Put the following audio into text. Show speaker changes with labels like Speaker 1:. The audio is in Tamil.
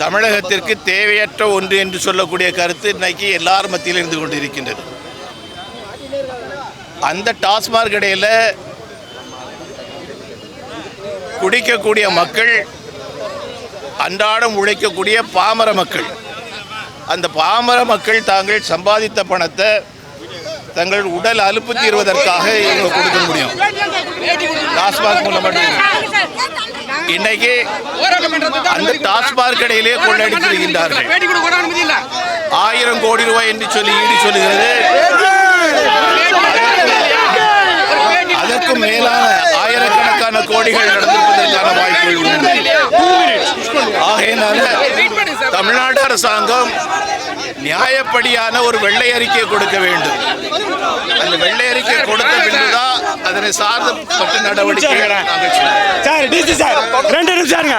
Speaker 1: தமிழகத்திற்கு தேவையற்ற ஒன்று என்று சொல்லக்கூடிய கருத்து இன்னைக்கு எல்லார் மத்தியில் இருந்து கொண்டிருக்கின்றது. அந்த டாஸ்மாக் கடையில் குடிக்கக்கூடிய மக்கள் அன்றாடம் உழைக்கக்கூடிய பாமர மக்கள். அந்த பாமர மக்கள் தாங்கள் சம்பாதித்த பணத்தை தங்கள் உடல் அலுப்பு தீர்வதற்காக இவங்க கொடுக்க முடியும். டாஸ்மாக் மூலம் மட்டும் இன்னைக்கு அந்த டாஸ்மாக் கடையிலே கொள்ளடித்திருக்கின்றார்கள் ஆயிரம் கோடி ரூபாய் என்று சொல்லி ஈடு சொல்லுகிறது. அதற்கு மேலான ஆயிரக்கணக்கான கோடிகள் நடந்திருப்பதற்கான வாய்ப்புகள் உண்டு ஆகையினால தமிழ்நாடு அரசாங்கம் நியாயப்படியான ஒரு வெள்ளை அறிக்கை கொடுக்க வேண்டும். அந்த வெள்ளை அறிக்கை கொடுத்த பின்புதான் அதனை சார்ந்த பட்ட நடவடிக்கைகள்
Speaker 2: சார் ரெண்டு நிமிஷம்